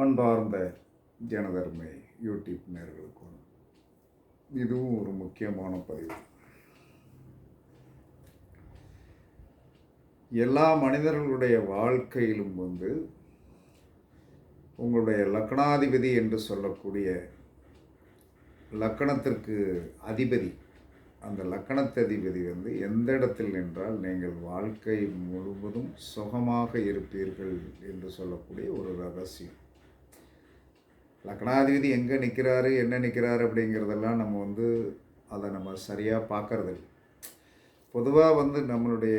அன்பார்ந்த ஜனதர்மை யூடியூப் நேர்களுக்கும் இதுவும் ஒரு முக்கியமான பதிவு. எல்லா மனிதர்களுடைய வாழ்க்கையிலும் வந்து உங்களுடைய லக்னாதிபதி என்று சொல்லக்கூடிய லக்கணத்திற்கு அதிபதி அந்த லக்கணத்ததிபதி வந்து எந்த இடத்தில் நின்றால் நீங்கள் வாழ்க்கை முழுவதும் சுகமாக இருப்பீர்கள் என்று சொல்லக்கூடிய ஒரு ரகசியம். லக்னாதிபதி எங்கே நிற்கிறாரு என்ன நிற்கிறாரு அப்படிங்கிறதெல்லாம் நம்ம வந்து அதை நம்ம சரியாக பார்க்கறது பொதுவாக வந்து நம்மளுடைய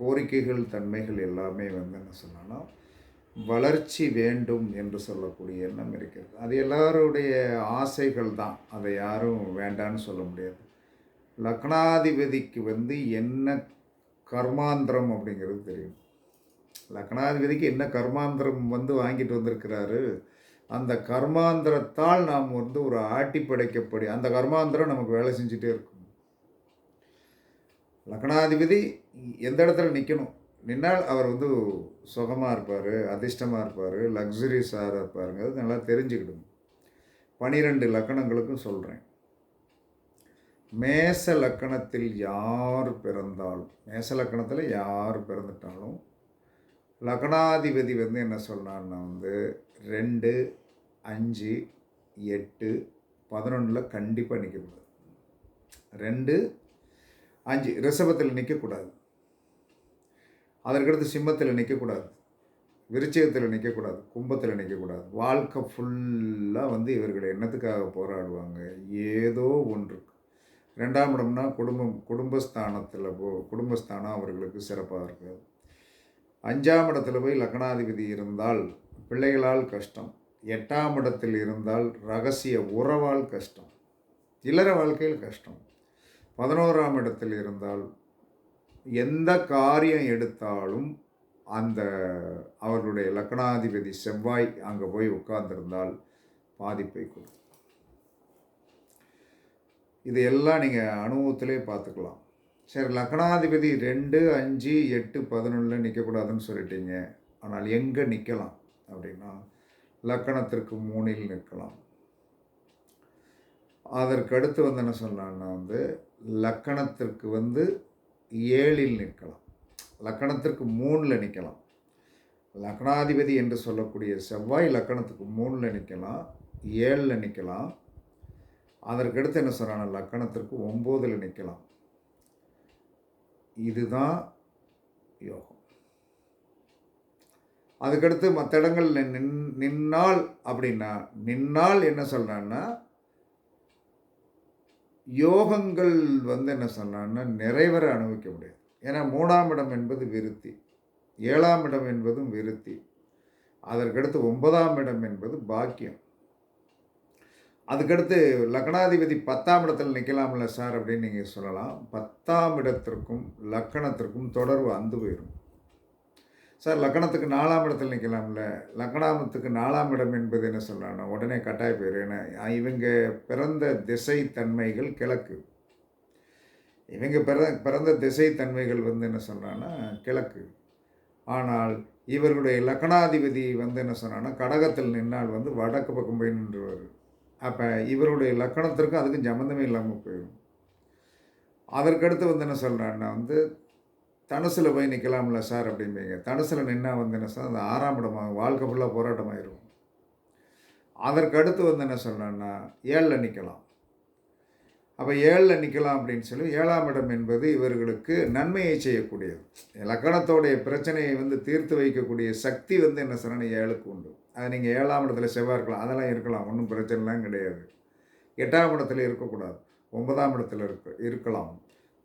கோரிக்கைகள் தன்மைகள் எல்லாமே வந்து என்ன சொன்னோன்னா வளர்ச்சி வேண்டும் என்று சொல்லக்கூடிய எண்ணம் இருக்கிறது. அது எல்லாருடைய ஆசைகள் தான். அதை யாரும் வேண்டான்னு சொல்ல முடியாது. லக்னாதிபதிக்கு வந்து என்ன கர்மாந்திரம் அப்படிங்கிறது தெரியும். லக்னாதிபதிக்கு என்ன கர்மாந்திரம் வந்து வாங்கிட்டு வந்திருக்கிறாரு? அந்த கர்மாந்திரத்தால் நாம் வந்து ஒரு ஆட்டி படைக்கப்படி அந்த கர்மாந்திரம் நமக்கு வேலை செஞ்சுட்டே இருக்கும். லக்னாதிபதி எந்த இடத்துல நிற்கணும் நின்னால் அவர் வந்து சுகமாக இருப்பார் அதிர்ஷ்டமாக இருப்பார் லக்ஸுரியஸாக இருப்பாருங்கிறது நல்லா தெரிஞ்சுக்கிடும் பனிரெண்டு லக்கணங்களுக்கும் சொல்கிறேன் மேச லக்கணத்தில் யார் பிறந்தாலும் மேச லக்கணத்தில் யார் பிறந்துட்டாலும் லக்னாதிபதி வந்து என்ன சொல்கிறான்னா வந்து ரெண்டு அஞ்சு எட்டு பதினொன்றில் கண்டிப்பாக நிற்கக்கூடாது ரெண்டு அஞ்சு ரிஷபத்தில் நிற்கக்கூடாது அதற்கடுத்து சிம்மத்தில் நிற்கக்கூடாது விருச்சகத்தில் நிற்கக்கூடாது கும்பத்தில் நிற்கக்கூடாது வாழ்க்கை ஃபுல்லாக வந்து இவர்கள் என்னத்துக்காக போராடுவாங்க? ஏதோ ஒன்று. ரெண்டாம் இடம்னா குடும்பம் குடும்பஸ்தானத்தில் போ குடும்பஸ்தானம் அவர்களுக்கு சிறப்பாக இருக்காது. அஞ்சாம் இடத்துல போய் லக்னாதிபதி இருந்தால் பிள்ளைகளால் கஷ்டம். எட்டாம் இடத்தில் இருந்தால் ரகசிய உறவால் கஷ்டம். இல்லற வாழ்க்கையில் கஷ்டம். பதினோராம் இடத்தில் இருந்தால் எந்த காரியம் எடுத்தாலும் அந்த அவர்களுடைய லக்னாதிபதி செவ்வாய் அங்கே போய் உட்கார்ந்திருந்தால் பாதிப்பை கொடுக்கும். இது எல்லாம் நீங்கள் அனுபவத்திலே பார்த்துக்கலாம். சரி லக்னாதிபதி ரெண்டு அஞ்சு எட்டு பதினொன்றில் நிற்கக்கூடாதுன்னு சொல்லிட்டீங்க. ஆனால் எங்கே நிற்கலாம் அப்படின்னா லக்கணத்திற்கு மூணில் நிற்கலாம் அதற்கு அடுத்து வந்து என்ன சொல்லலாம்னா வந்து லக்கணத்திற்கு வந்து ஏழில் நிற்கலாம் லக்கணத்திற்கு மூணில் நிற்கலாம் லக்னாதிபதி என்று சொல்லக்கூடிய செவ்வாய் லக்கணத்துக்கு மூணில் நிற்கலாம் ஏழில் நிற்கலாம் அதற்கடுத்து என்ன சொல்கிறாங்க லக்கணத்திற்கு ஒம்போதில் நிற்கலாம் இதுதான் யோகம். அதுக்கடுத்து மற்ற இடங்களில் நின் நின்னால் அப்படின்னா நின்னால் என்ன சொல்கிறான்னா யோகங்கள் வந்து என்ன சொன்னான்னா நிறைவர அனுபவிக்க முடியாது. ஏன்னா மூணாம் இடம் என்பது விருத்தி. ஏழாம் இடம் என்பதும் விருத்தி. அதற்கடுத்து ஒன்பதாம் இடம் என்பது பாக்கியம். அதுக்கடுத்து லக்னாதிபதி பத்தாம் இடத்தில் நிற்கலாம்ல சார் அப்படின்னு நீங்கள் சொல்லலாம். பத்தாம் இடத்திற்கும் லக்கணத்திற்கும் தொடர்பு அந்து போயிடும் சார் லக்கணத்துக்கு நாலாம் இடத்தில் நிற்கலாம்ல லக்கணாமத்துக்கு நாலாம் இடம் என்பது என்ன சொல்கிறாங்கன்னா உடனே கட்டாய பேர் ஏன்னா இவங்க பிறந்த திசை தன்மைகள் கிழக்கு. இவங்க பிற பிறந்த திசை தன்மைகள் வந்து என்ன சொல்கிறாங்கன்னா கிழக்கு. ஆனால் இவர்களுடைய லக்கணாதிபதி வந்து என்ன சொன்னான்னா கடகத்தில் நின்னால் வந்து வடக்கு பக்கம் போய் நின்றுவார். அப்போ இவருடைய லக்கணத்திற்கும் அதுக்கும் சம்மந்தமே இல்லாமல் போயிடும். அதற்கடுத்து வந்து என்ன சொல்கிறான்னா வந்து தனுசில் போய் நிற்கலாம்ல சார் அப்படிம்பீங்க. தனுசில் நின்னா வந்து என்ன சார் அந்த ஆறாம் இடமாக வாழ்க்கை ஃபுல்லாக போராட்டமாயிரும் அதற்கடுத்து வந்து என்ன சொல்கிறேன்னா ஏழில் நிற்கலாம் அப்போ ஏழில் நிற்கலாம் அப்படின்னு சொல்லி ஏழாம் இடம் என்பது இவர்களுக்கு நன்மையை செய்யக்கூடியது. லக்கணத்தோடைய பிரச்சனையை வந்து தீர்த்து வைக்கக்கூடிய சக்தி வந்து என்ன சொன்னால் ஏழுக்கு உண்டு. அது நீங்கள் ஏழாம் இடத்துல செவ்வாய் இருக்கலாம் அதெல்லாம் இருக்கலாம் ஒன்றும் பிரச்சனைலாம் கிடையாது. எட்டாம் இடத்துல இருக்கக்கூடாது ஒன்பதாம் இடத்துல இருக்க இருக்கலாம்.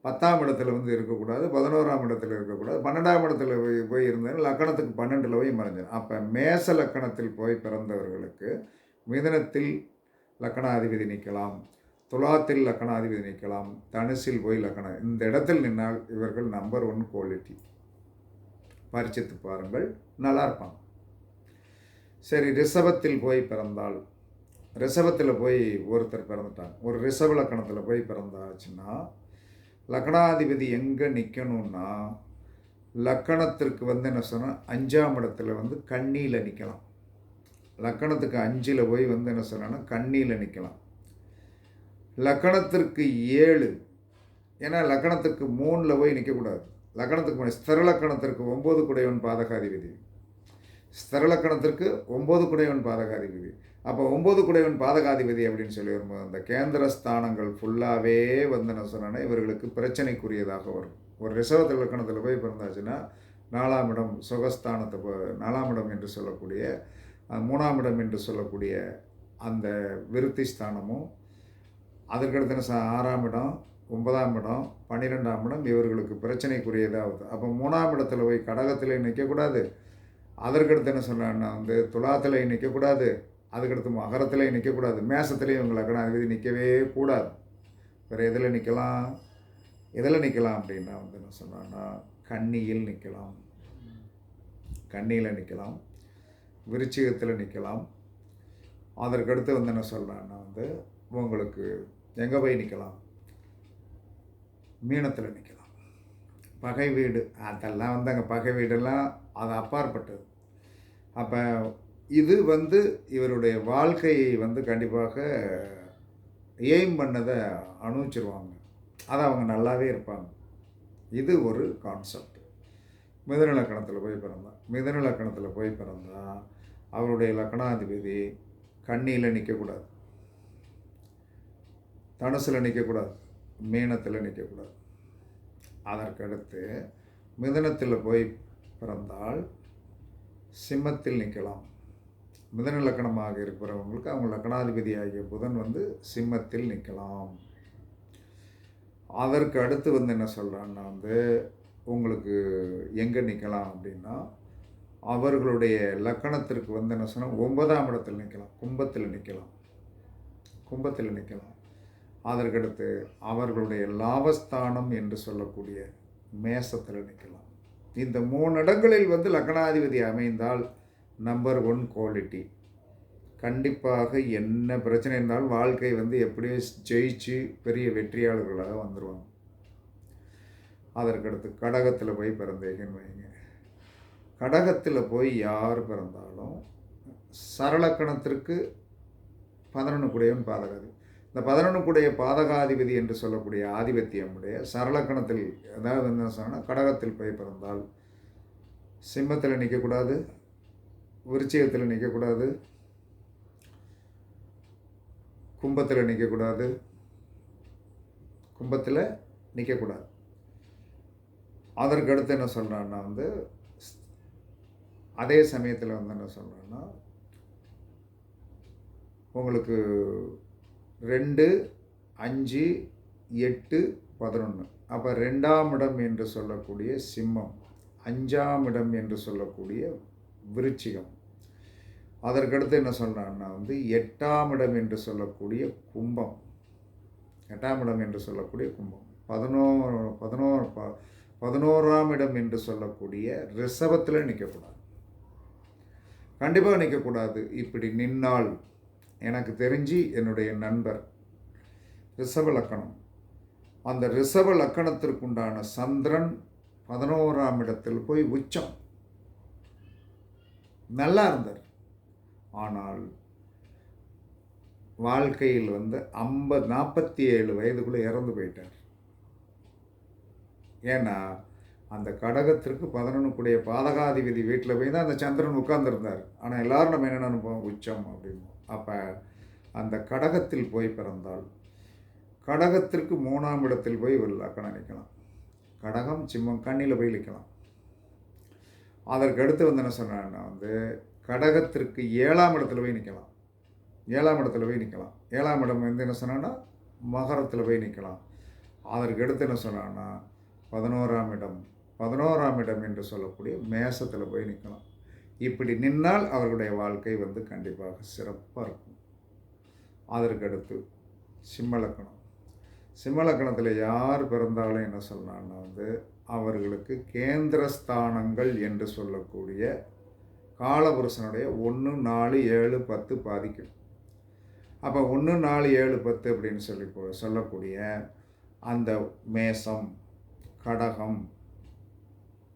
பத்தாம் இடத்துல வந்து இருக்கக்கூடாது பதினோராம் இடத்துல இருக்கக்கூடாது பன்னெண்டாம் இடத்துல போய் போய் இருந்தாலும் லக்கணத்துக்கு பன்னெண்டில் போய் மறைஞ்சிடும் அப்போ மேச லக்கணத்தில் போய் பிறந்தவர்களுக்கு மிதனத்தில் லக்கணாதிபதி நிற்கலாம் துலாத்தில் லக்கணாதிபதி நிற்கலாம் தனுசில் போய் லக்கணம் இந்த இடத்தில் நின்னால் இவர்கள் நம்பர் ஒன் குவாலிட்டி பரிச்சத்து பாருங்கள் நல்லா இருப்பாங்க. சரி ரிஷபத்தில் போய் பிறந்தால் ரிஷபத்தில் போய் ஒருத்தர் பிறந்துட்டாங்க ஒரு ரிஷப லக்கணத்தில் போய் பிறந்தாச்சுன்னா லக்னாதிபதி எங்கே நிற்கணும்னா லக்கணத்திற்கு வந்து என்ன சொன்னால் அஞ்சாம் இடத்துல வந்து கண்ணியில் நிற்கலாம் லக்கணத்துக்கு அஞ்சில் போய் வந்து என்ன சொன்னால் கண்ணியில் நிற்கலாம் லக்கணத்திற்கு ஏழு. ஏன்னா லக்கணத்துக்கு மூணில் போய் நிற்கக்கூடாது லக்கணத்துக்கு முன்னாடி ஸ்திரலக்கணத்திற்கு ஒம்பது குடையவன் பாதகாதிபதி. ஸ்திரலக்கணத்திற்கு ஒம்பது குடையவன் பாதகாதிபதி. அப்போ ஒம்பது குடையவன் பாதகாதிபதி அப்படின்னு சொல்லி வரும்போது அந்த கேந்திர ஸ்தானங்கள் ஃபுல்லாகவே வந்து என்ன சொன்னா இவர்களுக்கு பிரச்சனைக்குரியதாக வரும். ஒரு ரிசர்வ இலக்கணத்தில் போய் பிறந்தாச்சுன்னா நாலாம் இடம் சுகஸ்தானத்தை போ- நாலாம் இடம் என்று சொல்லக்கூடிய மூணாம் இடம் என்று சொல்லக்கூடிய அந்த விருத்தி ஸ்தானமும் அதற்கடுத்து என்ன ச- ஆறாம் இடம் ஒன்பதாம் இடம் பன்னிரெண்டாம் இடம் இவர்களுக்கு பிரச்சனைக்குரியதாகுது அப்போ மூணாம் இடத்துல போய் கடகத்தில் நிற்கக்கூடாது அதற்கடுத்து என்ன சொன்னான்னா வந்து துலாத்தில் நிற்கக்கூடாது அதுக்கடுத்து மகரத்தில் நிற்கக்கூடாது மேசத்துலேயும் இவங்க இது நிற்கவே கூடாது. வேறு எதில் நிற்கலாம் எதில் நிற்கலாம் அப்படின்னா வந்து என்ன சொன்னான்னா கண்ணியில் நிற்கலாம் கண்ணியில் நிற்கலாம் விருச்சிகத்தில் நிற்கலாம் அதற்கடுத்து வந்து என்ன சொல்கிறான்னா வந்து உங்களுக்கு எங்கே போய் நிற்கலாம் மீனத்தில் நிற்கலாம் பகை வீடு. அதெல்லாம் வந்து அங்கே பகை வீடெல்லாம் அது அப்பாற்பட்டது. அப்போ இது வந்து இவருடைய வாழ்க்கையை வந்து கண்டிப்பாக எய்ம் பண்ணதை அனுபவிச்சிருவாங்க அது அவங்க நல்லாவே இருப்பாங்க. இது ஒரு கான்செப்ட் மிதன லக்கணத்தில் போய் பிறந்தான் மிதன லக்கணத்தில் போய் பிறந்தால் அவருடைய லக்கணாதிபதி கண்ணியில் நிற்கக்கூடாது தனுசில் நிற்கக்கூடாது மீனத்தில் நிற்கக்கூடாது அதற்கடுத்து மிதனத்தில் போய் பிறந்தால் சிம்மத்தில் நிற்கலாம் மிதன லக்கணமாக இருக்கிறவங்களுக்கு அவங்க லக்கணாதிபதி ஆகிய புதன் வந்து சிம்மத்தில் நிற்கலாம் அதற்கு அடுத்து வந்து என்ன சொல்கிறான்னா வந்து உங்களுக்கு எங்கே நிற்கலாம் அப்படின்னா அவர்களுடைய லக்கணத்திற்கு வந்து என்ன சொன்னால் ஒன்பதாம் இடத்தில் நிற்கலாம் கும்பத்தில் நிற்கலாம் கும்பத்தில் நிற்கலாம் அதற்கடுத்து அவர்களுடைய லாபஸ்தானம் என்று சொல்லக்கூடிய மேசத்தில் நிற்கலாம் இந்த மூணு இடங்களில் வந்து லக்னாதிபதி அமைந்தால் நம்பர் ஒன் குவாலிட்டி கண்டிப்பாக என்ன பிரச்சனை இருந்தாலும் வாழ்க்கை வந்து எப்படியோ ஜெயிச்சு பெரிய வெற்றியாளர்களாக வந்துடுவாங்க அதற்கடுத்து கடகத்தில் போய் பிறந்தீங்கன்னு வைங்க. கடகத்தில் போய் யார் பிறந்தாலும் சரளக்கணத்திற்கு பதினொன்று கூடையவன் பாதகாதி. இந்த பதினொன்றுக்குடைய பாதகாதிபதி என்று சொல்லக்கூடிய ஆதிபத்தியமுடைய சரளக்கணத்தில் அதாவது என்ன சொன்னால் கடகத்தில் போய் பிறந்தால் சிம்மத்தில் நிற்கக்கூடாது விருச்சிகத்தில் நிற்கக்கூடாது கும்பத்தில் நிற்கக்கூடாது கும்பத்தில் நிற்கக்கூடாது அதற்கு அடுத்து என்ன சொல்கிறான்னா வந்து அதே சமயத்தில் வந்து என்ன சொல்கிறேன்னா உங்களுக்கு ரெண்டு அஞ்சு எட்டு பதினொன்று அப்போ ரெண்டாம் இடம் என்று சொல்லக்கூடிய சிம்மம் அஞ்சாம் இடம் என்று சொல்லக்கூடிய விருச்சிகம். அதற்கடுத்து என்ன சொல்கிறான்னா வந்து எட்டாம் இடம் என்று சொல்லக்கூடிய கும்பம். எட்டாம் இடம் என்று சொல்லக்கூடிய கும்பம். பதினோரு பதினோரு ப பதினோராம் இடம் என்று சொல்லக்கூடிய ரிசவத்தில் நிற்கக்கூடாது கண்டிப்பாக நிற்கக்கூடாது இப்படி நின்னால் எனக்கு தெரிஞ்சு என்னுடைய நண்பர். ரிஷப லக்கணம். அந்த ரிஷப லக்கணத்திற்குண்டான சந்திரன் பதினோராம் இடத்தில் போய் உச்சம். நல்லா இருந்தார். ஆனால் வாழ்க்கையில் வந்து ஐம்பது நாற்பத்தி ஏழு வயதுக்குள்ளே இறந்து போயிட்டார். ஏன்னா அந்த கடகத்திற்கு பதினொன்றுக்குடைய பாதகாதிபதி வீட்டில் போய் தான் அந்த சந்திரன் உட்கார்ந்துருந்தார். ஆனால் எல்லாரும் நம்ம என்ன நினைப்போம்? உச்சம் அப்படின்னு. அப்போ அந்த கடகத்தில் போய் பிறந்தால் கடகத்திற்கு மூணாம் இடத்தில் போய் ஒரு லக்கணம் நிற்கலாம் கடகம் சிம்மம் கண்ணியில் போய் நிற்கலாம் அதற்கு அடுத்து வந்து என்ன சொன்னான்னா வந்து கடகத்திற்கு ஏழாம் இடத்துல போய் நிற்கலாம் ஏழாம் இடத்துல போய் நிற்கலாம் ஏழாம் இடம் வந்து என்ன சொன்னான்னா மகரத்தில் போய் நிற்கலாம் அதற்கு அடுத்து என்ன சொன்னான்னா பதினோராம் இடம் பதினோராம் இடம் என்று சொல்லக்கூடிய மேசத்தில் போய் நிற்கலாம் இப்படி நின்னால் அவர்களுடைய வாழ்க்கை வந்து கண்டிப்பாக சிறப்பாக இருக்கும். அதற்கடுத்து சிம்மலக்கணம். சிம்மலக்கணத்தில் யார் பிறந்தாலும் என்ன சொல்லலாம்னா வந்து அவர்களுக்கு கேந்திரஸ்தானங்கள் என்று சொல்லக்கூடிய காலபுருஷனுடைய ஒன்று நாலு ஏழு பத்து பாதிக்கும். அப்போ ஒன்று நாலு ஏழு பத்து அப்படின்னு சொல்லி சொல்லக்கூடிய அந்த மேசம் கடகம்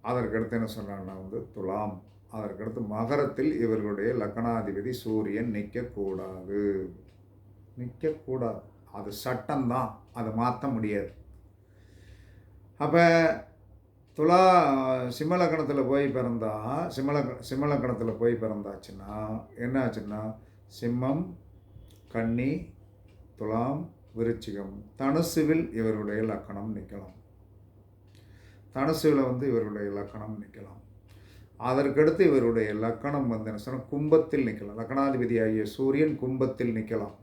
அதற்கடுத்து என்ன சொன்னான்னா வந்து துலாம். அதற்கடுத்து மகரத்தில் இவர்களுடைய லக்னாதிபதி சூரியன் நிற்கக்கூடாது நிற்கக்கூடாது அது சட்டம்தான். அதை மாற்ற முடியாது. அப்போ துலா சிம்மலக்கணத்தில் போய் பிறந்தா சிம்மலக்க சிம்மலக்கணத்தில் போய் பிறந்தாச்சுன்னா என்ன ஆச்சுன்னா சிம்மம் கன்னி துலாம் விருச்சிகம் தனுசுவில் இவருடைய லக்கணம் நிற்கலாம் தனுசுவில் வந்து இவருடைய லக்கணம் நிற்கலாம் அதற்கடுத்து இவருடைய லக்கணம் வந்து என்ன சொன்னால் கும்பத்தில் நிற்கலாம் லக்கணாதிபதி ஆகிய சூரியன் கும்பத்தில் நிற்கலாம்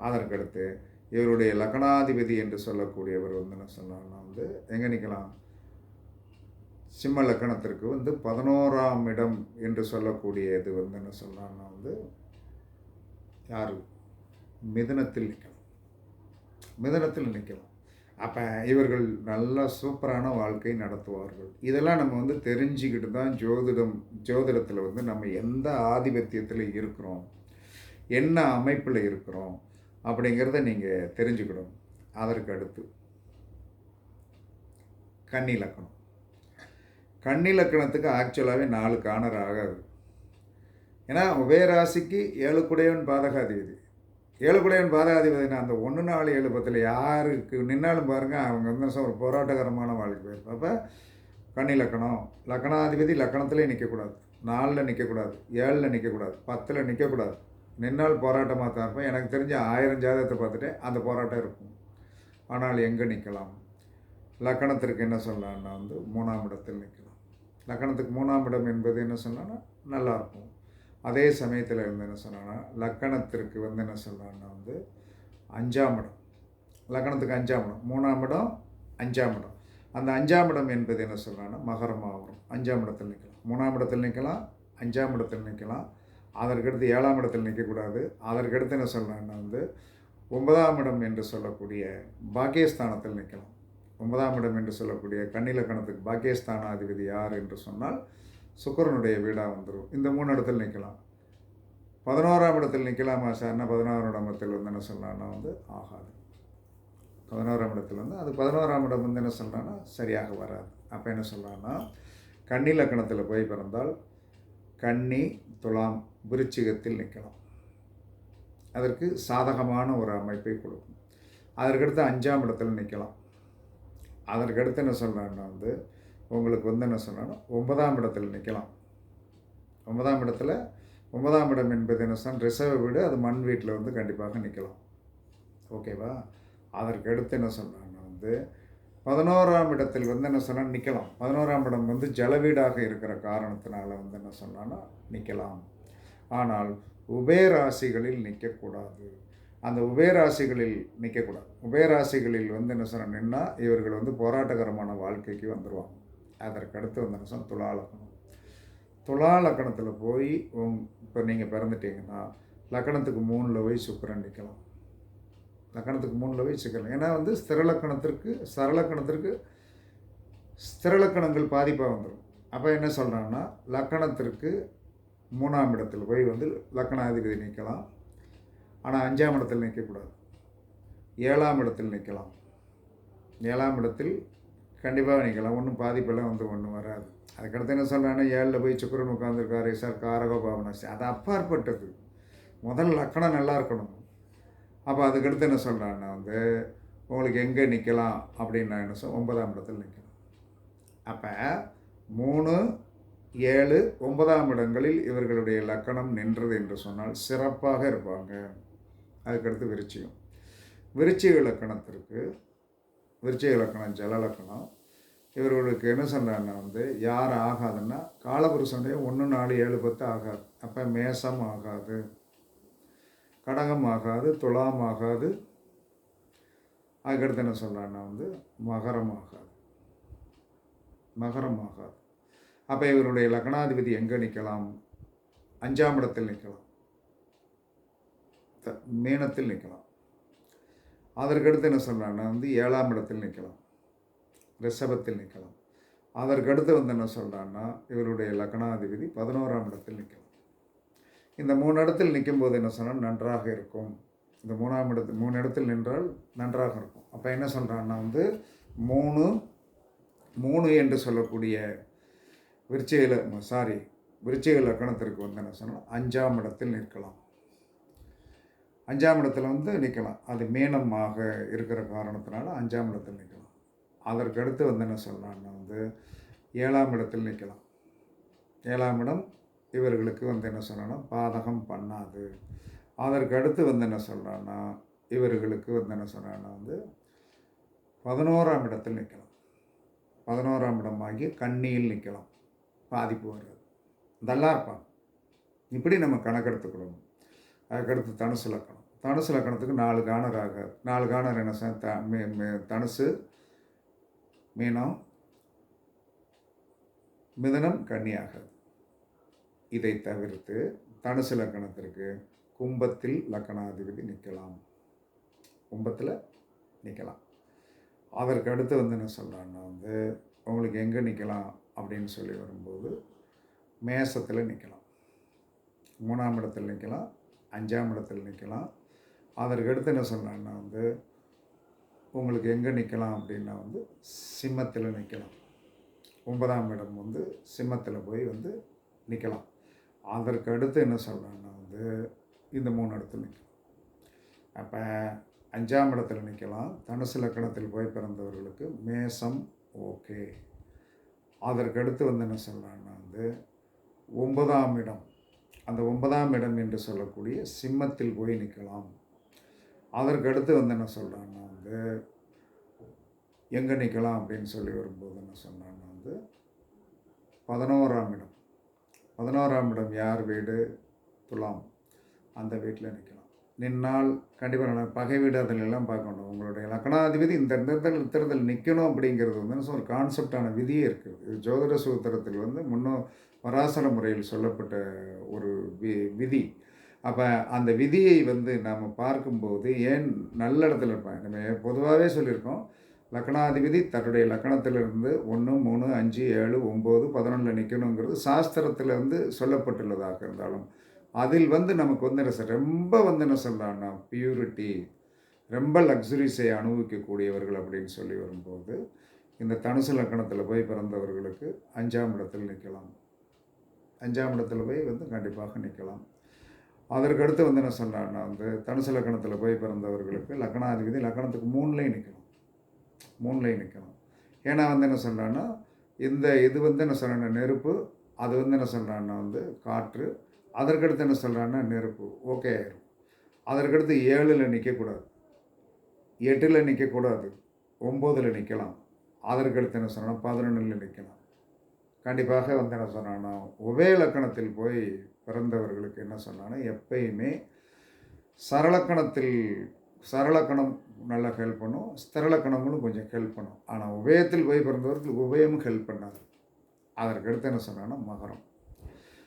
அதற்கடுத்து இவருடைய லக்னாதிபதி என்று சொல்லக்கூடியவர் வந்து என்ன சொன்னார்னா வந்து எங்கே நிற்கலாம் சிம்ம லக்கணத்திற்கு வந்து பதினோராம் இடம் என்று சொல்லக்கூடியது வந்து என்ன சொன்னார்னா வந்து யார்? மிதனத்தில் நிற்கலாம் மிதனத்தில் நிற்கலாம் அப்போ இவர்கள் நல்ல சூப்பரான வாழ்க்கை நடத்துவார்கள். இதெல்லாம் நம்ம வந்து தெரிஞ்சுக்கிட்டு தான் ஜோதிடம் ஜோதிடத்தில் வந்து நம்ம எந்த ஆதிபத்தியத்தில் இருக்கிறோம் என்ன அமைப்பில் இருக்கிறோம் அப்படிங்கிறத நீங்கள் தெரிஞ்சுக்கணும். அதற்கு அடுத்து கன்னிலக்கணம். கன்னிலக்கணத்துக்கு ஆக்சுவலாகவே நாலு காணர் ஆகாது ஏன்னா உபய ராசிக்கு ஏழு குடையவன் பாதகாதிபதி. ஏழு பாதாதிபதினா அந்த ஒன்று நாலு ஏழு பத்தில் யாருக்கு நின்னாலும் பாருங்கள் அவங்க வந்து ஒரு போராட்டகரமான வாழ்க்கை போயிருப்போம் அப்போ கன்னி லக்கணம் லக்கணாதிபதி லக்கணத்திலே நிற்கக்கூடாது நாலில் நிற்கக்கூடாது ஏழில் நிற்கக்கூடாது பத்தில் நிற்கக்கூடாது நின்னால் போராட்டமாக தான் இருப்பேன் எனக்கு தெரிஞ்ச ஆயிரம் ஜாதகத்தை பார்த்துட்டு அந்த போராட்டம் இருக்கும். ஆனால் எங்கே நிற்கலாம் லக்கணத்திற்கு என்ன சொல்லலாம்னா வந்து மூணாம் இடத்தில் நிற்கலாம் லக்கணத்துக்கு மூணாம் இடம் என்பது என்ன சொன்னான்னா நல்லாயிருக்கும் அதே சமயத்தில் வந்து என்ன சொன்னான்னா லக்கணத்திற்கு வந்து என்ன சொல்கிறான்னா வந்து அஞ்சாம் இடம். லக்கணத்துக்கு அஞ்சாம் இடம். மூணாம் இடம் அஞ்சாம் இடம். அந்த அஞ்சாம் இடம் என்பது என்ன சொல்கிறான்னா மகரமாக வரும் அஞ்சாம் இடத்தில் நிற்கலாம் மூணாம் இடத்தில் நிற்கலாம் அஞ்சாம் இடத்தில் நிற்கலாம் அதற்கடுத்து ஏழாம் இடத்தில் நிற்கக்கூடாது அதற்கடுத்து என்ன சொல்கிறான்னா வந்து ஒன்பதாம் இடம் என்று சொல்லக்கூடிய பாக்கியஸ்தானத்தில் நிற்கலாம் ஒன்பதாம் இடம் என்று சொல்லக்கூடிய கண்ணிலக்கணத்துக்கு பாக்கியஸ்தானாதிபதி யார் என்று சொன்னால் சுக்கரனுடைய வீடாக வந்துடும் இந்த மூணு இடத்தில் நிற்கலாம். பதினோராம் இடத்தில் நிற்கலாமா சார்னா பதினோராம் இடத்தில் வந்து என்ன சொல்லலாம்னா வந்து ஆகாது. பதினோராம் இடத்துல வந்து அது பதினோராம் இடம் வந்து என்ன சொல்லலாம்னா சரியாக வராது. அப்போ என்ன சொல்லலாம்னா கன்னி லக்கணத்தில் போய் பிறந்தால் கன்னி துலாம் விருச்சிகத்தில் நிற்கலாம். அதற்கு சாதகமான ஒரு அமைப்பை கொடுக்கும். அதற்கடுத்து அஞ்சாம் இடத்துல நிற்கலாம். அதற்கடுத்து என்ன சொல்கிறாங்கன்னா வந்து உங்களுக்கு வந்து என்ன சொல்கிறாங்கன்னா ஒன்பதாம் இடத்துல நிற்கலாம் ஒன்பதாம் இடத்துல ஒன்பதாம் இடம் என்பது என்ன சொன்னால் ரிசர்வ் வீடு அது மண் வீட்டில் வந்து கண்டிப்பாக நிற்கலாம் ஓகேவா அதற்கு அடுத்து என்ன சொல்கிறாங்கன்னா வந்து பதினோராம் இடத்தில் வந்து என்ன சொன்னால் நிற்கலாம் பதினோராம் இடம் வந்து ஜலவீடாக இருக்கிற காரணத்தினால வந்து என்ன சொன்னான்னா நிற்கலாம் ஆனால் உபயராசிகளில் நிற்கக்கூடாது அந்த உபயராசிகளில் நிற்கக்கூடாது உபயராசிகளில் வந்து என்ன சொன்னால் நின்னால் இவர்கள் வந்து போராட்டகரமான வாழ்க்கைக்கு வந்துடுவாங்க அதற்கு அடுத்து வந்து என்ன சொன்ன துலா லக்கணம் துலா லக்கணத்தில் போய் உங் இப்போ நீங்கள் பிறந்துட்டீங்கன்னா லக்கணத்துக்கு மூணில் போய் சுக்கரன் நிற்கலாம் லக்கணத்துக்கு மூணில் போய் சுக்கரன் ஏன்னா வந்து ஸ்திரலக்கணத்திற்கு சரலக்கணத்திற்கு ஸ்திரலக்கணங்கள் பாதிப்பாக வந்துடும் அப்போ என்ன சொல்கிறாங்கன்னா லக்கணத்திற்கு மூணாம் இடத்தில் போய் வந்து லக்கணாதிபதி நிற்கலாம் ஆனால் அஞ்சாம் இடத்தில் நிற்கக்கூடாது ஏழாம் இடத்தில் நிற்கலாம் ஏழாம் இடத்தில் கண்டிப்பாக நிற்கலாம் ஒன்றும் பாதிப்பெல்லாம் வந்து ஒன்றும் வராது. அதுக்கடுத்து என்ன சொல்கிறாங்கன்னா ஏழில் போய் சுக்கரன் உட்காந்துருக்காரு சார் காரகோ பாவனாசி அது அப்பாற்பட்டது. முதல் லக்கணம் நல்லா இருக்கணும். அப்போ அதுக்கடுத்து என்ன சொல்கிறான்னா வந்து உங்களுக்கு எங்கே நிற்கலாம் அப்படின்னு நான் என்ன சொல் ஒன்பதாம் இடத்தில் நிற்கணும் அப்போ மூணு ஏழு ஒன்பதாம் இடங்களில் இவர்களுடைய லக்கணம் நின்றது என்று சொன்னால் சிறப்பாக இருப்பாங்க. அதுக்கடுத்து விருச்சியம் விருச்சிக இலக்கணத்திற்கு விருச்சிக இலக்கணம் ஜல இலக்கணம் இவர்களுக்கு என்ன சொல்கிறாங்கன்னா வந்து யார் ஆகாதுன்னா காலபுருஷனுடைய ஒன்று நாலு ஏழு பத்து ஆகாது. அப்போ மேசம் ஆகாது கடகம் ஆகாது துலாம் ஆகாது. அதுக்கடுத்து என்ன சொல்கிறாங்கன்னா வந்து மகரம் ஆகாது. மகரம் ஆகாது. அப்போ இவருடைய லக்னாதிபதி எங்கே நிற்கலாம் அஞ்சாம் இடத்தில் நிற்கலாம் த- மீனத்தில் நிற்கலாம் அதற்கடுத்து என்ன சொல்கிறாங்கன்னா வந்து ஏழாம் இடத்தில் நிற்கலாம். ரிஷபத்தில் நிற்கலாம். அதற்கடுத்து வந்து என்ன சொல்கிறான்னா இவருடைய லக்னாதிபதி பதினோராம் இடத்தில் நிற்கலாம். இந்த மூணு இடத்தில் நிற்கும்போது என்ன சொன்னால் நன்றாக இருக்கும். இந்த மூணாம் இடத்து மூணு இடத்தில் நின்றால் நன்றாக இருக்கும். அப்போ என்ன சொல்கிறான்னா வந்து மூணு மூணு என்று சொல்லக்கூடிய விருச்சிக சாரி விருச்சிக லக்கணத்திற்கு வந்து என்ன சொன்னால் அஞ்சாம் இடத்தில் நிற்கலாம். அஞ்சாம் இடத்துல வந்து நிற்கலாம். அது மீனமாக இருக்கிற காரணத்தினால அஞ்சாம் இடத்தில் நிற்கலாம். அதற்கு அடுத்து வந்து என்ன சொல்லலாம்னா வந்து ஏழாம் இடத்தில் நிற்கலாம். ஏழாம் இடம் இவர்களுக்கு வந்து என்ன சொல்லணும் பாதகம் பண்ணாது. அதற்கு அடுத்து வந்து என்ன சொல்கிறான்னா இவர்களுக்கு வந்து என்ன சொல்கிறான்னா வந்து பதினோராம் இடத்தில் நிற்கலாம். பதினோராம் இடமாகி கண்ணியில் நிற்கலாம். பாதிப்பு வராது. நல்லா இருப்பாங்க இப்படி நம்ம கணக்கெடுத்துக்கணும். அதுக்கடுத்து தனுசு லக்கணம். தனுசு லக்கணத்துக்கு நாலு காணர் ஆகாது நாலு காணர் என்ன சார்? த மே தனுசு மீனம் மிதனம் கன்னி இதை தவிர்த்து தனுசு லக்கணத்திற்கு கும்பத்தில் லக்கணாதிபதி நிற்கலாம். கும்பத்தில் நிற்கலாம். அதற்கு அடுத்து வந்து என்ன சொல்கிறான்னா வந்து உங்களுக்கு எங்கே நிற்கலாம்? அப்படின்னு சொல்லி வரும்போது மேசத்தில் நிற்கலாம். மூணாம் இடத்தில் நிற்கலாம் அஞ்சாம் இடத்தில் நிற்கலாம். அதற்கு அடுத்து என்ன சொல்கிறான்னா வந்து உங்களுக்கு எங்கே நிற்கலாம்? அப்படின்னா வந்து சிம்மத்தில் நிற்கலாம். ஒன்பதாம் இடம் வந்து சிம்மத்தில் போய் வந்து நிற்கலாம். அதற்கு அடுத்து என்ன சொல்கிறான்னா வந்து இந்த மூணு இடத்துல நிற்கலாம். அப்போ அஞ்சாம் இடத்துல நிற்கலாம். தனுசு லக்கணத்தில் போய் பிறந்தவர்களுக்கு மேசம் ஓகே. அதற்கு அடுத்து வந்து என்ன சொல்கிறான்னா வந்து ஒன்பதாம் இடம். அந்த ஒன்பதாம் இடம் என்று சொல்லக்கூடிய சிம்மத்தில் போய் நிற்கலாம். அதற்கு அடுத்து வந்து என்ன சொல்கிறான்னா வந்து எங்கே நிற்கலாம் அப்படின்னு சொல்லி வரும்போது என்ன சொன்னான்னா வந்து பதினோராம் இடம். பதினோராம் இடம் யார் வீடு? துலாம். அந்த வீட்டில் நிற்கலாம் நின்னால் கண்டிப்பாக நான் பகை வீடு அதில் எல்லாம் பார்க்கணும் உங்களுடைய லக்னாதிபதி இந்த இடத்துல தேர்தல் நிற்கணும் அப்படிங்கிறது வந்து ஒரு கான்செப்டான விதியே இருக்குது. இது ஜோதிட சூத்திரத்தில் வந்து முன்னோ வராசன முறையில் சொல்லப்பட்ட ஒரு வி விதி. அப்போ அந்த விதியை வந்து நாம் பார்க்கும்போது ஏன் நல்ல இடத்துல இருப்பாங்க நம்ம பொதுவாகவே சொல்லியிருக்கோம் லக்னாதிபதி தன்னுடைய லக்கணத்திலிருந்து ஒன்று மூணு அஞ்சு ஏழு ஒம்பது பதினொன்றில் நிற்கணுங்கிறது சாஸ்திரத்தில் வந்து சொல்லப்பட்டுள்ளதாக இருந்தாலும் அதில் வந்து நமக்கு வந்து என்ன ரொம்ப வந்து என்ன சொல்லலாம்னா பியூரிட்டி ரொம்ப லக்ஸுரிஸை அனுபவிக்கக்கூடியவர்கள் அப்படின்னு சொல்லி வரும்போது இந்த தனுசு லக்கணத்தில் போய் பிறந்தவர்களுக்கு அஞ்சாம் இடத்தில் நிற்கலாம் அஞ்சாம் இடத்துல போய் வந்து கண்டிப்பாக நிற்கலாம் அதற்கடுத்து வந்து என்ன சொல்கிறான்னா வந்து தனுசு லக்கணத்தில் போய் பிறந்தவர்களுக்கு லக்கணாதிபதி லக்கணத்துக்கு மூணுலேயும் நிற்கணும் மூணுலேயும் நிற்கணும் ஏன்னா வந்து என்ன சொன்னான்னா இந்த இது வந்து என்ன சொல்கிறேன்னா நெருப்பு அது வந்து என்ன சொல்கிறான்னா வந்து காற்று அதற்கடுத்து என்ன சொல்கிறான்னா நெருப்பு ஓகே ஆயிரும். அதற்கடுத்து ஏழில் நிற்கக்கூடாது எட்டில் நிற்கக்கூடாது ஒம்போதில் நிற்கலாம் அதற்கடுத்து என்ன சொன்னால் பதினொன்றில் நிற்கலாம் கண்டிப்பாக வந்து என்ன சொன்னான்னா உபய லக்கணத்தில் போய் பிறந்தவர்களுக்கு என்ன சொன்னான்னா எப்பயுமே சரளக்கணத்தில் சரளக்கணம் நல்லா ஹெல்ப் பண்ணும் ஸ்திரலக்கணங்களும் கொஞ்சம் ஹெல்ப் பண்ணும். ஆனால் உபயத்தில் போய் பிறந்தவர்கள் உபயமும் ஹெல்ப் பண்ணாது. அதற்கு அடுத்து என்ன சொன்னான்னா மகரம்.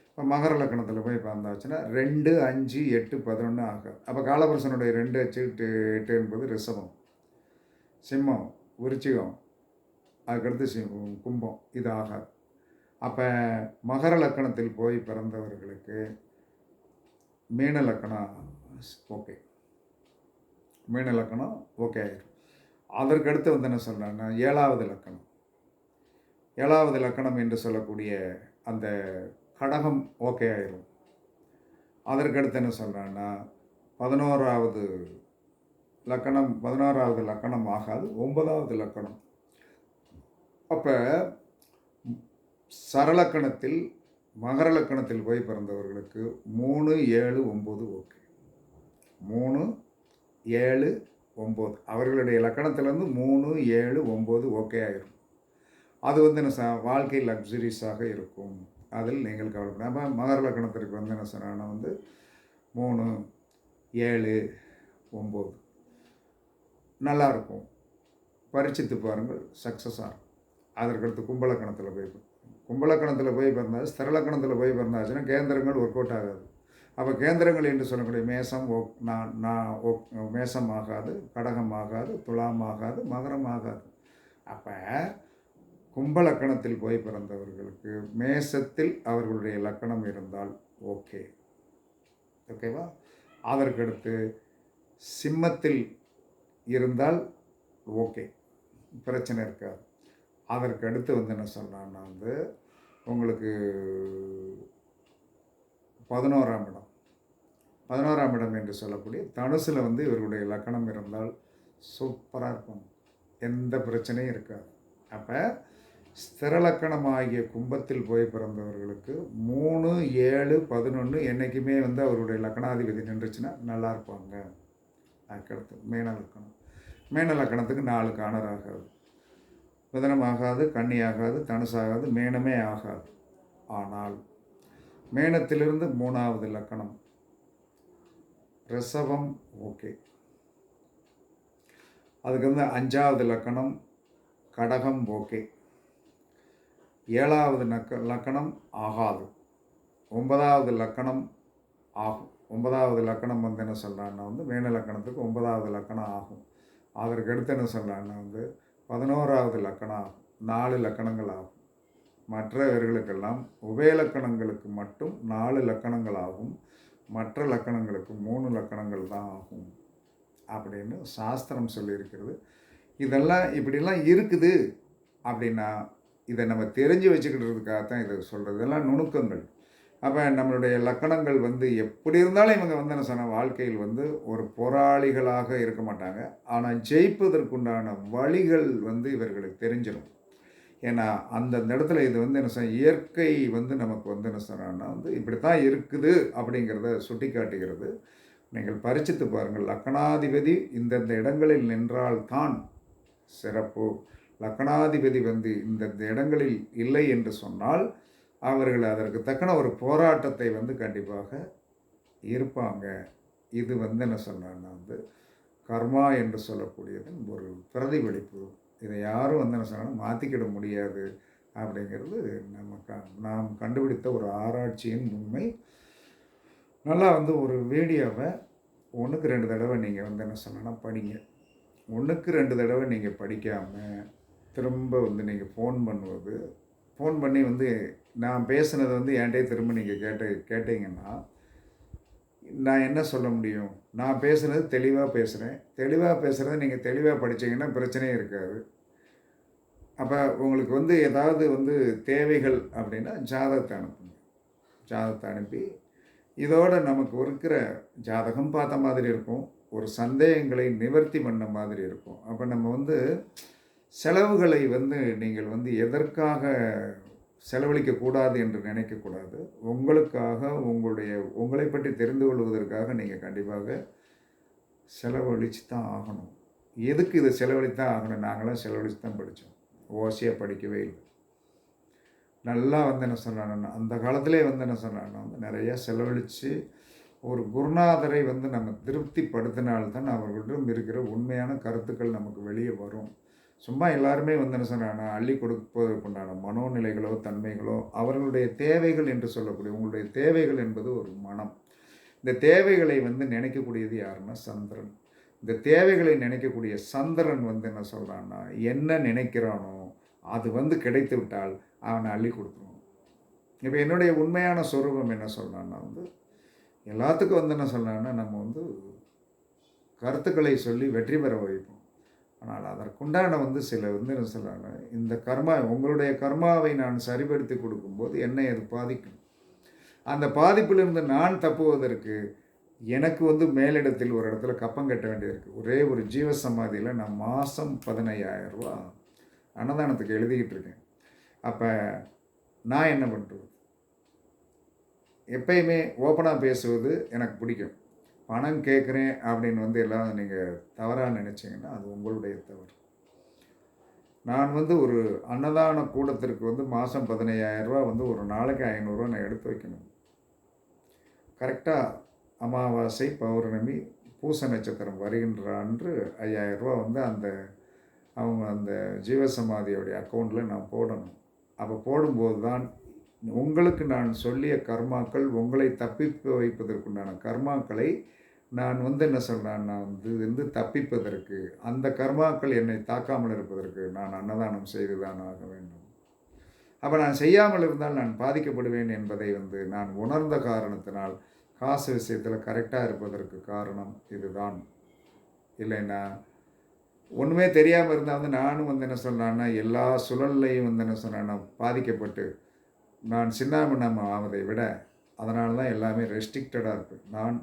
இப்போ மகர லக்கணத்தில் போய் பிறந்தாச்சுன்னா ரெண்டு அஞ்சு எட்டு பதினொன்று ஆகாது. அப்போ காலபுருஷனுடைய ரெண்டு அச்சு எட்டு எட்டு என்பது ரிஷபம் சிம்மம் விருச்சிகம் அதுக்கடுத்து சிம் கும்பம் இது ஆகாது. அப்போ மகர லக்கணத்தில் போய் பிறந்தவர்களுக்கு மீன லக்கணம் ஓகே மீன லக்கணம் ஓகே ஆயிடும் அதற்கு அடுத்து வந்து என்ன சொல்கிறேன்னா ஏழாவது லக்கணம். ஏழாவது லக்கணம் என்று சொல்லக்கூடிய அந்த கடகம் ஓகே ஆயிரும். அதற்கடுத்து என்ன சொல்கிறேன்னா பதினோராவது லக்கணம் பதினோராவது லக்கணம் ஆகாது ஒன்பதாவது லக்கணம். அப்போ சரலக்கணத்தில் மகர லக்கணத்தில் போய் பிறந்தவர்களுக்கு மூணு ஏழு ஒம்பது ஓகே. மூணு ஏழு ஒம்பது. அவர்களுடைய லக்கணத்திலேருந்து மூணு ஏழு ஒம்பது ஓகே ஆகிரும் அது வந்து என்ன ச வாழ்க்கை லக்ஸுரிஸாக இருக்கும். அதில் நீங்கள் கவலைப்பட அப்போ மகர லக்கணத்திற்கு வந்து என்ன சொன்னால் வந்து மூணு ஏழு ஒம்பது. நல்லாயிருக்கும் பரிச்சித்து பாருங்கள் சக்ஸஸாக இருக்கும். அதற்கடுத்து கும்பலக்கணத்தில் போய் கும்பலக்கணத்தில் போய் பிறந்தாச்சு ஸ்திரலக்கணத்தில் போய் பிறந்தாச்சுன்னா கேந்திரங்கள் ஒர்க் அவுட் ஆகாது. அப்போ கேந்திரங்கள் என்று சொல்லக்கூடிய மேசம் ஓ நான் நான் ஓ மேசம் ஆகாது கடகம் ஆகாது துலாம் ஆகாது மகரம் ஆகாது அப்போ கும்பலக்கணத்தில் போய் பிறந்தவர்களுக்கு மேசத்தில் அவர்களுடைய லக்கணம் இருந்தால் ஓகே. ஓகேவா? அதற்கடுத்து சிம்மத்தில் இருந்தால் ஓகே. பிரச்சனை இருக்காது. அதற்கு அடுத்து வந்து என்ன சொல்கிறான்னா வந்து உங்களுக்கு பதினோராம் இடம். பதினோராம் இடம் என்று சொல்லக்கூடிய தனுசில் வந்து இவருடைய லக்கணம் இருந்தால் சூப்பராக இருக்கும். எந்த பிரச்சனையும் இருக்காது. அப்போ ஸ்திரலக்கணமாகிய கும்பத்தில் போய் பிறந்தவர்களுக்கு மூணு ஏழு பதினொன்று என்றைக்குமே வந்து அவருடைய லக்கணாதிபதி நின்றுச்சுன்னா நல்லா இருப்பாங்க. அதுக்கடுத்து மேன லக்கணம். மேன லக்கணத்துக்கு நாலு காணர் மிதனம் ஆகாது கண்ணி ஆகாது தனுசாகாது மேனமே ஆகாது. ஆனால் மேனத்திலிருந்து மூணாவது லக்கணம். பிரசவம் ஓகே. அதுக்கு வந்து அஞ்சாவது லக்கணம் கடகம் ஓகே. ஏழாவது நக்க லக்கணம் ஆகாது. ஒன்பதாவது லக்கணம் ஆகும் ஒன்பதாவது லக்கணம் வந்து என்ன சொல்கிறான்னா வந்து மேன லக்கணத்துக்கு ஒன்பதாவது லக்கணம் ஆகும். அதற்கு அடுத்து என்ன சொல்கிறான்னா வந்து பதினோராவது லக்கணம் நாலு லக்கணங்கள் ஆகும் மற்றவர்களுக்கெல்லாம் உபயலக்கணங்களுக்கு மட்டும் நாலு லக்கணங்கள் ஆகும் மற்ற லக்கணங்களுக்கு மூணு லக்கணங்கள் தான் ஆகும். அப்படின்னு சாஸ்திரம் சொல்லியிருக்கிறது. இதெல்லாம் இப்படிலாம் இருக்குது அப்படின்னா இதை நம்ம தெரிஞ்சு வச்சுக்கிட்டதுக்காக தான் இதை சொல்கிறது இதெல்லாம் நுணுக்கங்கள். அப்போ நம்மளுடைய லக்கணங்கள் வந்து எப்படி இருந்தாலும் இவங்க வந்து என்ன சொன்ன வாழ்க்கையில் வந்து ஒரு போராளிகளாக இருக்க மாட்டாங்க. ஆனால் ஜெயிப்பதற்குண்டான வழிகள் வந்து இவர்களுக்கு தெரிஞ்சிடும் ஏன்னா அந்தந்த இடத்துல இது வந்து என்ன சொன்ன இயற்கை வந்து நமக்கு வந்து என்ன சொன்னா வந்து இப்படி தான் இருக்குது அப்படிங்கிறத சுட்டி காட்டுகிறது நீங்கள் பரிச்சித்து பாருங்கள். லக்கணாதிபதி இந்தந்த இடங்களில் நின்றால்தான் சிறப்பு. லக்கணாதிபதி வந்து இந்தந்த இடங்களில் இல்லை என்று சொன்னால் அவர்கள் அதற்கு தக்கன ஒரு போராட்டத்தை வந்து கண்டிப்பாக இருப்பாங்க. இது வந்து என்ன சொன்னான்னா வந்து கர்மா என்று சொல்லக்கூடியதன் ஒரு பிரதிபலிப்பு. இதை யாரும் வந்து என்ன சொன்னாலும் மாற்றிக்கிட முடியாது அப்படிங்கிறது நம்ம க நாம் கண்டுபிடித்த ஒரு ஆராய்ச்சியின் உண்மை. நல்லா வந்து ஒரு வீடியோவை ஒன்றுக்கு ரெண்டு தடவை நீங்கள் வந்து என்ன சொன்னால் படிங்க. ஒன்றுக்கு ரெண்டு தடவை நீங்கள் படிக்காமல் திரும்ப வந்து நீங்கள் ஃபோன் பண்ணுவது ஃபோன் பண்ணி வந்து நான் பேசுனது வந்து என்கிட்டயே திரும்ப நீங்கள் கேட்ட கேட்டீங்கன்னா நான் என்ன சொல்ல முடியும்? நான் பேசுனது தெளிவாக பேசுகிறேன் தெளிவாக பேசுகிறத நீங்கள் தெளிவாக படிச்சீங்கன்னா பிரச்சனையே இருக்காது. அப்போ உங்களுக்கு வந்து ஏதாவது வந்து தேவைகள் அப்படின்னா ஜாதகத்தை அனுப்புங்க. ஜாதகத்தை அனுப்பி இதோட நமக்கு இருக்கிற ஜாதகம் பார்த்த மாதிரி இருக்கும். ஒரு சந்தேகங்களை நிவர்த்தி பண்ண மாதிரி இருக்கும். அப்போ நம்ம வந்து செலவுகளை வந்து நீங்கள் வந்து எதற்காக செலவழிக்கக்கூடாது என்று நினைக்கக்கூடாது. உங்களுக்காக உங்களுடைய உங்களை பற்றி தெரிந்து கொள்வதற்காக நீங்கள் கண்டிப்பாக செலவழித்து தான் ஆகணும். எதுக்கு இதை செலவழித்தான் ஆகணும்? நாங்களாம் செலவழித்து தான் படித்தோம் ஓசியாக படிக்கவே இல்லை. நல்லா வந்து என்ன சொன்னாங்கன்னா அந்த காலத்திலே வந்து என்ன சொன்னாங்கன்னா வந்து நிறையா செலவழித்து ஒரு குருநாதரை வந்து நம்ம திருப்திப்படுத்தினால்தான் அவர்களிடம் இருக்கிற உண்மையான கருத்துக்கள் நமக்கு வெளியே வரும். சும்மா எல்லாருமே வந்து என்ன சொன்னாங்கன்னா அள்ளி கொடுப்பதற்குண்டான மனோநிலைகளோ தன்மைகளோ அவர்களுடைய தேவைகள் என்று சொல்லக்கூடிய உங்களுடைய தேவைகள் என்பது ஒரு மனம். இந்த தேவைகளை வந்து நினைக்கக்கூடியது யாருன்னா சந்திரன். இந்த தேவைகளை நினைக்கக்கூடிய சந்திரன் வந்து என்ன சொல்கிறான்னா என்ன நினைக்கிறானோ அது வந்து கிடைத்து விட்டால் அவனை அள்ளி கொடுத்துருவான். இப்போ என்னுடைய உண்மையான சொரூபம் என்ன சொல்கிறான்னா வந்து எல்லாத்துக்கும் வந்து என்ன சொல்கிறான்னா நம்ம வந்து கருத்துக்களை சொல்லி வெற்றி பெற வைப்போம். ஆனால் அதற்குண்டான வந்து சில வந்து என்ன இந்த கர்மா உங்களுடைய கர்மாவை நான் சரிபடுத்தி கொடுக்கும்போது என்னை அது பாதிக்கும். அந்த பாதிப்பிலிருந்து நான் தப்புவதற்கு எனக்கு வந்து மேலிடத்தில் ஒரு இடத்துல கப்பம் கட்ட வேண்டியிருக்கு. ஒரே ஒரு ஜீவ சமாதியில் நான் மாதம் பதினையாயிரம் ரூபா அன்னதானத்துக்கு எழுதிக்கிட்டு இருக்கேன். அப்போ நான் என்ன பண்ணுறது எப்பயுமே ஓப்பனாக பேசுவது எனக்கு பிடிக்கும். பணம் கேட்குறேன் அப்படின்னு வந்து எல்லாம் நீங்கள் தவறாக நினச்சிங்கன்னா அது உங்களுடைய தவறு. நான் வந்து ஒரு அன்னதான கூடத்திற்கு வந்து மாதம் பதினையாயிரரூபா வந்து ஒரு நாளைக்கு ஐநூறுரூவா நான் எடுத்து வைக்கணும். கரெக்டாக அமாவாசை பௌர்ணமி பூச நட்சத்திரம் வருகின்ற அன்று ஐயாயிரரூபா வந்து அந்த அவங்க அந்த ஜீவசமாதியோடைய அக்கௌண்ட்டில் நான் போடணும். அப்போ போடும்போது தான் உங்களுக்கு நான் சொல்லிய கர்மாக்கள் உங்களை தப்பிப்பு வைப்பதற்குண்டான கர்மாக்களை நான் வந்து என்ன சொல்கிறேன் நான் வந்து வந்து தப்பிப்பதற்கு அந்த கர்மாக்கள் என்னை தாக்காமல் இருப்பதற்கு நான் அன்னதானம் செய்து தான் ஆக வேண்டும். அப்போ நான் செய்யாமல் இருந்தால் நான் பாதிக்கப்படுவேன் என்பதை வந்து நான் உணர்ந்த காரணத்தினால் காசு விஷயத்தில் கரெக்டாக இருப்பதற்கு காரணம் இதுதான். இல்லைன்னா ஒன்றுமே தெரியாமல் இருந்தால் வந்து நானும் வந்து என்ன சொல்கிறேன்னா எல்லா சுழல்லையும் வந்து என்ன சொல்கிறேன்னா பாதிக்கப்பட்டு நான் சின்னாபின்னமாக ஆவதை விட அதனால தான் எல்லாமே ரெஸ்ட்ரிக்டடாக இருக்குது நான்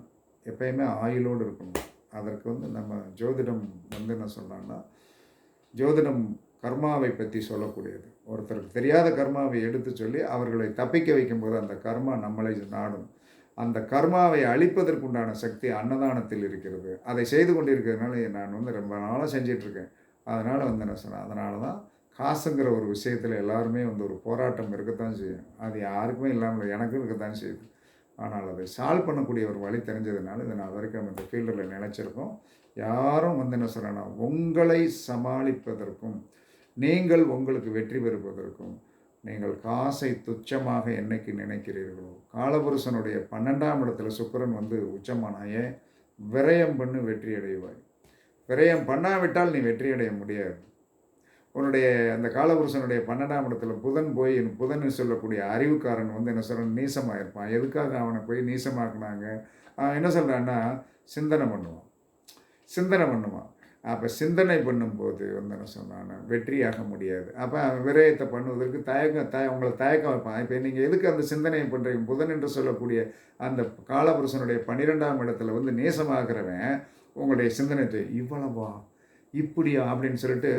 எப்பயுமே ஆயுளோடு இருக்கணும். அதற்கு வந்து நம்ம ஜோதிடம் வந்து என்ன சொல்கிறான்னா ஜோதிடம் கர்மாவை பற்றி சொல்லக்கூடியது. ஒருத்தருக்கு தெரியாத கர்மாவை எடுத்து சொல்லி அவர்களை தப்பிக்க வைக்கும்போது அந்த கர்மா நம்மளை நாடும். அந்த கர்மாவை அழிப்பதற்குண்டான சக்தி அன்னதானத்தில் இருக்கிறது. அதை செய்து கொண்டிருக்கிறதுனால நான் வந்து ரொம்ப நாளாக செஞ்சிட்ருக்கேன். அதனால் வந்து என்ன சொன்னேன் அதனால தான் காசுங்கிற ஒரு விஷயத்தில் எல்லாருமே வந்து ஒரு போராட்டம் இருக்கத்தான் செய்யும். அது யாருக்குமே இல்லாமல் எனக்கும் இருக்கத்தான் செய்யுது. ஆனால் அதை சால்வ் பண்ணக்கூடிய ஒரு வழி தெரிஞ்சதுனால இதை நான் வரைக்கும் இந்த ஃபீல்டில் நினச்சிருக்கோம். யாரும் வந்து என்ன சொல்கிறேன்னா உங்களை சமாளிப்பதற்கும் நீங்கள் உங்களுக்கு வெற்றி பெறுவதற்கும் நீங்கள் காசை துச்சமாக என்னைக்கு நினைக்கிறீர்களோ? காலபுருஷனுடைய பன்னெண்டாம் இடத்துல சுக்கரன் வந்து உச்சமானாயே விரயம் பண்ணு வெற்றி அடைவாய் விரயம் பண்ணாவிட்டால் நீ வெற்றி அடைய முடியாது. உன்னுடைய அந்த காலபுருஷனுடைய பன்னெண்டாம் இடத்துல புதன் போய் புதன் சொல்லக்கூடிய அறிவுக்காரன் வந்து என்ன சொல்கிறான் நீசமாக இருப்பான் எதுக்காக அவனை போய் நீசமாக்குனாங்க? அவன் என்ன சொல்கிறான்னா சிந்தனை பண்ணுவான். சிந்தனை பண்ணுவான். அப்போ சிந்தனை பண்ணும்போது வந்து என்ன சொன்னான் வெற்றியாக முடியாது. அப்போ அவன் விரயத்தை பண்ணுவதற்கு தயக்கம் தய உங்களை தயக்கம் வைப்பான். இப்போ நீங்கள் எதுக்கு அந்த சிந்தனையை பண்ணுறீங்க புதன் என்று சொல்லக்கூடிய அந்த காலபுருஷனுடைய பன்னிரெண்டாம் இடத்துல வந்து நேசமாகிறவன் உங்களுடைய சிந்தனை இவ்வளவா? இப்படியா? அப்படின்னு சொல்லிட்டு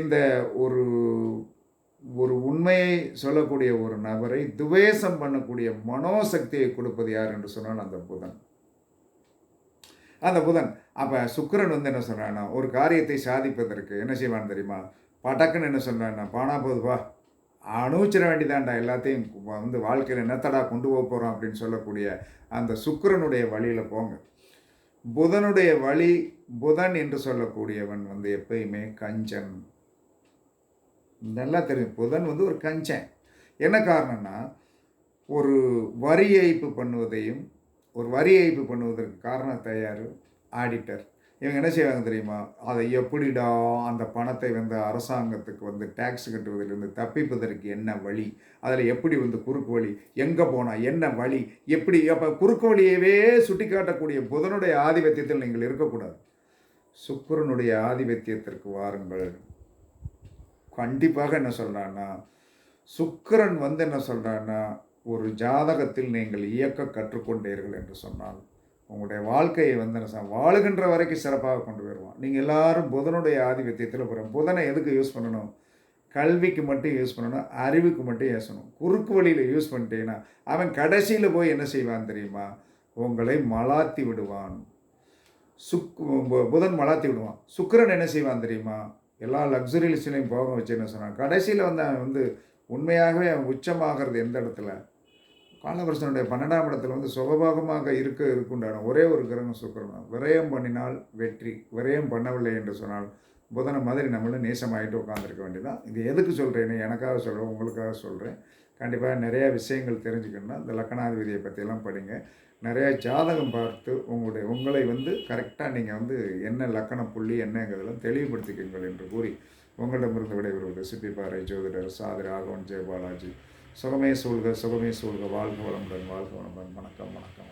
இந்த ஒரு ஒரு உண்மையை சொல்லக்கூடிய ஒரு நபரை துவேஷம் பண்ணக்கூடிய மனோசக்தியை கொடுப்பது யார் என்று சொன்னால் அந்த புதன். அந்த புதன். அப்போ சுக்கரன் வந்து என்ன சொல்கிறான்னா ஒரு காரியத்தை சாதிப்பதற்கு என்ன செய்வான் தெரியுமா? படக்குன்னு என்ன சொல்கிறான்னா பானா போதுவா அணுச்சிட வேண்டிதான்டா எல்லாத்தையும். வந்து வாழ்க்கையில் என்னத்தடா கொண்டு போக போகிறோம் அப்படின்னு சொல்லக்கூடிய அந்த சுக்கரனுடைய வழியில் போங்க. புதனுடைய வழி புதன் என்று சொல்லக்கூடியவன் வந்து எப்பயுமே கஞ்சன். நல்லா தெரியும். புதன் வந்து ஒரு கஞ்சன். என்ன காரணம்னா ஒரு வரி ஏய்ப்பு பண்ணுவதையும் ஒரு வரி ஏய்ப்பு பண்ணுவதற்கு காரணம் தயார் ஆடிட்டர் இவங்க என்ன செய்வாங்க தெரியுமா? அதை எப்படிடா அந்த பணத்தை வந்து அரசாங்கத்துக்கு வந்து டேக்ஸ் கட்டுவதிலிருந்து தப்பிப்பதற்கு என்ன வழி? அதில் எப்படி வந்து குறுக்கு வழி? எங்கே போனால் என்ன வழி? எப்படி? அப்போ குறுக்கு வழியவே சுட்டி காட்டக்கூடிய புதனுடைய ஆதிபத்தியத்தில் நீங்கள் இருக்கக்கூடாது. சுக்கரனுடைய ஆதிபத்தியத்திற்கு வாருங்கள். கண்டிப்பாக என்ன சொல்கிறான்னா சுக்கரன் வந்து என்ன சொல்கிறான்னா ஒரு ஜாதகத்தில் நீங்கள் இயக்க கற்றுக்கொண்டீர்கள் என்று சொன்னால் உங்களுடைய வாழ்க்கையை வந்து என்ன வாழுகின்ற வரைக்கும் சிறப்பாக கொண்டு வருவான். நீங்கள் எல்லாரும் புதனுடைய ஆதிபத்தியத்தில் போகிறோம் புதனை எதுக்கு யூஸ் பண்ணணும்? கல்விக்கு மட்டும் யூஸ் பண்ணணும் அறிவுக்கு மட்டும் ஏசணும் குறுக்கு வழியில் யூஸ் பண்ணிட்டீங்கன்னா அவன் கடைசியில் போய் என்ன செய்வான் தெரியுமா? உங்களை மலாத்தி விடுவான். சுக் புதன் மலாத்தி விடுவான். சுக்கரன் என்ன செய்வான் தெரியுமா? எல்லா லக்ஸுரி போக வச்சுன்னு சொன்னான் கடைசியில் வந்து அவன் வந்து உண்மையாகவே அவன் உச்சமாகிறது எந்த இடத்துல? காலவர்ஷனுடைய பன்னெண்டாம் இடத்துல வந்து சுகபோகமாக இருக்க இருக்குண்டான ஒரே ஒரு கிரகம் சுக்கரன். விரயம் பண்ணினால் வெற்றி விரயம் பண்ணவில்லை என்று சொன்னால் புதனை மாதிரி நம்மளும் நேசமாகிட்டு உட்காந்துருக்க வேண்டியதான் இது எதுக்கு சொல்கிறேன்னு எனக்காக சொல்கிறேன் உங்களுக்காக சொல்கிறேன் கண்டிப்பாக நிறையா விஷயங்கள் தெரிஞ்சுக்கணும்னா இந்த லக்கணாதிபதியை பற்றியெல்லாம் படிங்க. நிறையா ஜாதகம் பார்த்து உங்களுடைய உங்களை வந்து கரெக்டாக நீங்கள் வந்து என்ன லக்கண புள்ளி என்னங்கிறதெல்லாம் தெளிவுபடுத்திக்கீங்கள் என்று கூறி உங்களிடமிருந்து விடைபெறுவது சிப்பிப்பாறை ஜோதிடர் சாதி ராகவன் ஜெயபாலாஜி. சுகமே சூழ்க சுகமே சூழ்க. வாழ்க வளமுடன் வாழ்க வளமுடன். வணக்கம் வணக்கம்.